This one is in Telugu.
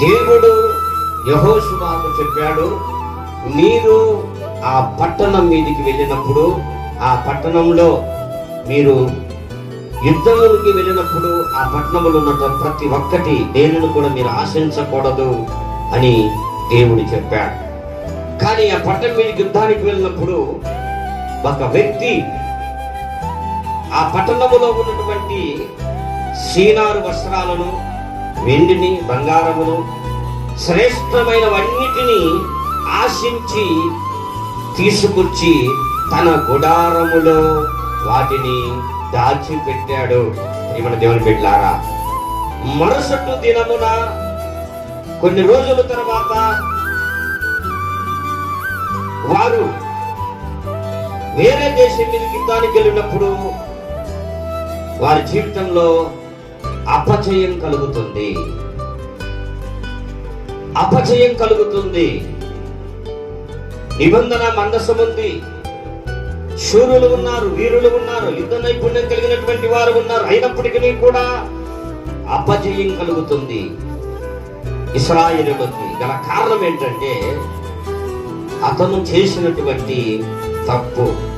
దేవుడు యహోశువాకు చెప్పాడు మీరు ఆ పట్టణం మీదికి వెళ్ళినప్పుడు ఆ పట్టణంలో మీరు యుద్ధంలోకి వెళ్ళినప్పుడు ఆ పట్టణంలో ఉన్న ప్రతి ఒక్కటి దేనిని కూడా మీరు ఆశించకూడదు అని దేవుడు చెప్పాడు. కానీ ఆ పట్టణం మీదకి యుద్ధానికి వెళ్ళినప్పుడు ఒక వ్యక్తి ఆ పట్టణములో ఉన్నటువంటి సీనారు వస్త్రాలను వెండిని బంగారమును శ్రేష్టమైనవన్నిటినీ ఆశించి తీసుకొచ్చి తన గుడారములో వాటిని దాచిపెట్టాడు. మన దేవుని బిడ్డారా మరుసటి దినమున కొన్ని రోజుల తర్వాత వారు వేరే దేశం మీద యుద్ధానికి వెళ్ళినప్పుడు వారి జీవితంలో అపజయం కలుగుతుంది. అపజయం కలుగుతుంది. నిబంధన మందసం ఉంది. శూరులు ఉన్నారు వీరులు ఉన్నారు యుద్ధ నైపుణ్యం కలిగినటువంటి వారు ఉన్నారు. అయినప్పటికీ కూడా అపజయం కలుగుతుంది. ఇస్రాయేలులకి గల కారణం ఏంటంటే అతను చేసినటువంటి తప్పు.